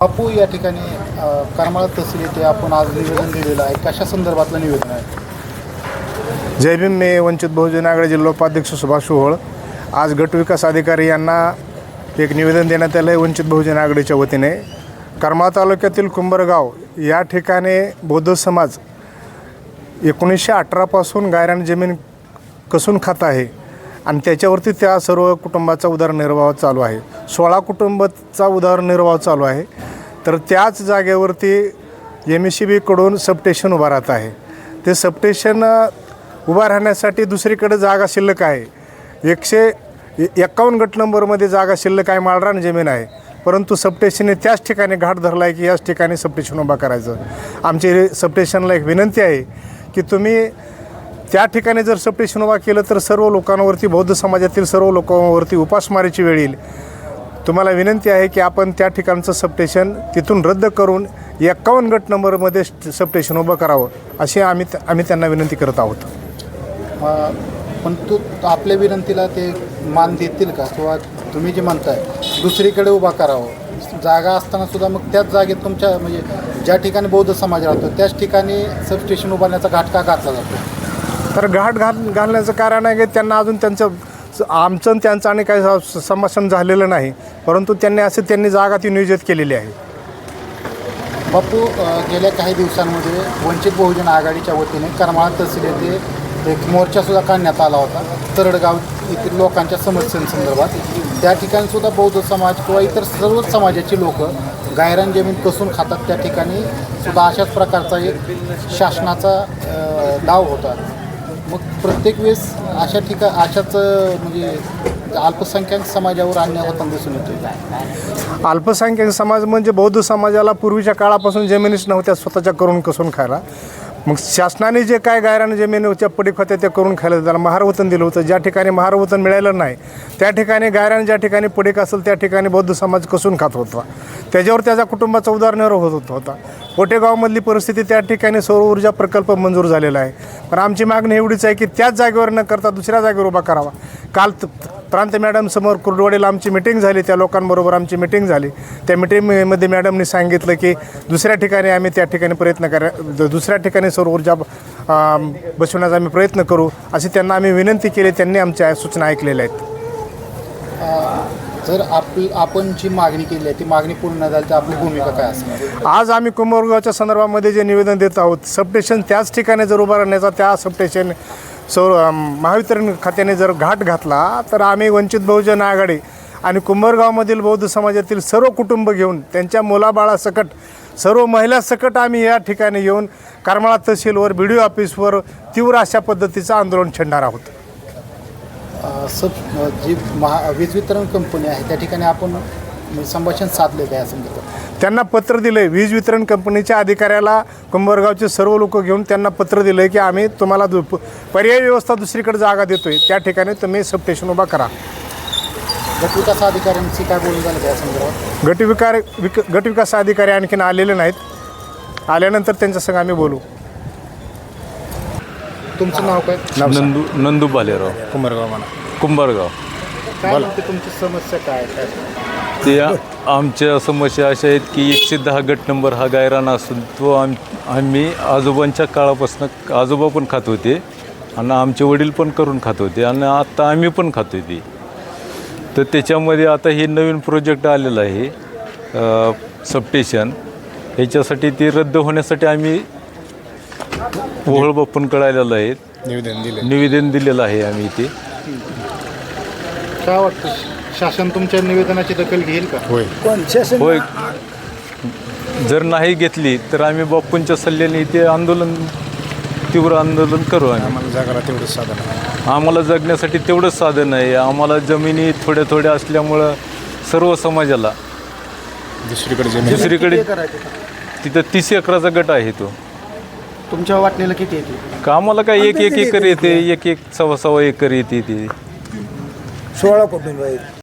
बापू या ठिकाणी करमाळा तहसील येथे आपण आज निवेदन दिलेलं आहे. कशा संदर्भातलं निवेदन आहे? जय भीम मी वंचित बहुजन आघाडी जिल्होपाध्यक्ष सुभाष सोहळ. आज गट विकास अधिकारी यांना एक निवेदन देण्यात आलं आहे वंचित बहुजन आघाडीच्या वतीने. करमाळा तालुक्यातील कुंभरगाव या ठिकाणी बौद्ध समाज एकोणीसशे अठरापासून गायरान जमीन कसून खात आहे. आणि त्याच्यावरती त्या सर्व कुटुंबाचा उदरनिर्वाह चालू आहे. सोळा कुटुंबाचा उदरनिर्वाह चालू आहे. तर त्याच जागेवरती एम एस सी बीकडून सबस्टेशन उभा राहत आहे. ते सबस्टेशन उभं उभा राहण्यासाठी दुसरीकडे जागा शिल्लक आहे. एकशे एकावन्न एक्कावन्न गट नंबरमध्ये जागा शिल्लक आहे माळरान जमीन आहे. परंतु सबस्टेशनने त्याच ठिकाणी घाट धरला आहे की याच ठिकाणी सबस्टेशन उभा करायचं. आमची सबस्टेशनला एक विनंती आहे की तुम्ही त्या ठिकाणी जर सप्टेशन उभा केलं तर सर्व लोकांवरती बौद्ध समाजातील सर्व लोकांवरती उपासमारीची वेळ येईल. तुम्हाला विनंती आहे की आपण त्या ठिकाणचं सप्टेशन तिथून रद्द करून एक्कावन्न गट नंबरमध्ये सप्टेशन उभं करावं अशी आम्ही आम्ही त्यांना विनंती करत आहोत. पण तू आपल्या विनंतीला ते मान देतील का? किंवा तुम्ही जे म्हणताय दुसरीकडे उभा करावं. जागा असताना सुद्धा मग त्याच जागेत तुमच्या म्हणजे ज्या ठिकाणी बौद्ध समाज राहतो त्याच ठिकाणी सबस्टेशन उभारण्याचा घाटका घातला जातो. तर घाट घाल घालण्याचं कारण आहे की त्यांना अजून त्यांचं आमचं आणि त्यांचं आणि काही संभाषण झालेलं नाही. परंतु त्यांनी असे त्यांनी जागा ती नियोजित केलेली आहे. बापू गेल्या काही दिवसांमध्ये वंचित बहुजन आघाडीच्या वतीने करमाळा तहसील येथे एक मोर्चासुद्धा काढण्यात आला होता. तरडगाव येथील लोकांच्या समस्यांसंदर्भात त्या ठिकाणीसुद्धा बौद्ध समाज किंवा इतर सर्वच समाजाची लोक गायरान जमीन कसून खातात. त्या ठिकाणी सुद्धा अशाच प्रकारचा एक शासनाचा डाव होता. मग प्रत्येक वेळेस अशा ठिका अशाच म्हणजे अल्पसंख्याक समाजावर अन्याय होताना दिसून येतो अल्पसंख्याक समाज म्हणजे बौद्ध समाजाला पूर्वीच्या काळापासून जमिनीच नव्हत्या स्वतःच्या करून कसून खायला. मग शासनाने जे काय गायरान जमिनीच्या पडीक होत्या ते करून खायला त्याला महारवतन दिलं होतं. ज्या ठिकाणी महारवतन मिळालं नाही त्या ठिकाणी गायरान ज्या ठिकाणी पडीक असेल त्या ठिकाणी बौद्ध समाज कसून खात होता. त्याच्यावर त्याचा कुटुंबाचा उदारनिर्वाह होत होता पोटेगावमधली परिस्थिती त्या ठिकाणी सौर ऊर्जा प्रकल्प मंजूर झालेला आहे. पण आमची मागणी एवढीच आहे की त्याच जागेवर न करता दुसऱ्या जागेवर उभा करावा. काल प्रांत मॅडम समोर कुर्डवाडीला आमची मिटिंग झाली त्या लोकांबरोबर आमची मिटिंग झाली. त्या मिटिंगमध्ये मॅडमनी सांगितलं की दुसऱ्या ठिकाणी आम्ही त्या ठिकाणी प्रयत्न करा दुसऱ्या ठिकाणी सौर ऊर्जा बसवण्याचा आम्ही प्रयत्न करू अशी त्यांना आम्ही विनंती केली त्यांनी आमच्या सूचना ऐकलेल्या आहेत. जर आपली आपण जी मागणी केली आहे ती मागणी पूर्ण झाली तर आपली भूमिका काय असणार? आज आम्ही कुंभरगावच्या संदर्भामध्ये जे निवेदन देत आहोत सबस्टेशन त्याच ठिकाणी जर उभा राहण्याचा त्या सबस्टेशन सौर महावितरण खात्याने जर घाट घातला तर आम्ही वंचित बहुजन आघाडी आणि कुंभरगावमधील बौद्ध समाजातील सर्व कुटुंब घेऊन त्यांच्या मुलाबाळासकट सर्व महिलासकट आम्ही या ठिकाणी येऊन करमाळा तहसीलवर बी डी ओ ऑफिसवर तीव्र अशा पद्धतीचं आंदोलन छेडणार आहोत. सब जी महा वीज वितरण कंपनी आहे त्या ठिकाणी आपण म्हणजे संभाषण साधले आहे असं म्हणतात त्यांना पत्र दिलं आहे वीज वितरण कंपनीच्या अधिकाऱ्याला कुंभरगावचे सर्व लोक घेऊन त्यांना पत्र दिलं आहे की आम्ही तुम्हाला दु पर्यायी व्यवस्था दुसरीकडे जागा देतो आहे त्या ठिकाणी तुम्ही सबस्टेशन उभा करा. गट विकास अधिकाऱ्यांची काय बोलणं झालं त्या संदर्भात? गटविकार विक गटविकास अधिकारी आणखीन आलेले नाहीत. आल्यानंतर त्यांच्या संग आम्ही बोलू. तुमचं नाव काय? नंदू नंदू भालेराव कुंभरगाव म्हणा. कुंभारगाव. काय म्हणते तुमची समस्या काय काय ते आमच्या समस्या अशा आहेत की एकशे दहा गट नंबर हा गायरान असून तो आम आम्ही आजोबांच्या काळापासून आजोबा पण खात होते आणि आमचे वडील पण करून खात होते आणि आता आम्ही पण खातो ते तर त्याच्यामध्ये आता हे नवीन प्रोजेक्ट आलेलं आहे अ, सबस्टेशन. ह्याच्यासाठी ते रद्द होण्यासाठी आम्ही ओहळ बाप्पूंकडे आलेलो आहेत निवेदन दिले निवेदन दिलेलं आहे आम्ही इथे. काय वाटतं? शासन तुमच्या निवेदनाची दखल घेईल का? होय. होय. जर नाही घेतली तर आम्ही बाप्पूंच्या सल्ल्याने इथे आंदोलन तीव्र आंदोलन करू आम्ही. आम्हाला जागाला तेवढंच साधन आहे. आम्हाला जगण्यासाठी तेवढंच साधन आहे. आम्हाला जमिनी थोड्या थोड्या असल्यामुळं सर्व समाजाला दुसरीकडे जमीन दुसरीकडे तिथं तीस एकराचा गट आहे तो. तुमच्या वाटणीला किती येते? का आम्हाला काय एक एक एकर येते. एक एक सव्वा सव्वा एकर येते ती. सोळा कुटुंब आहेत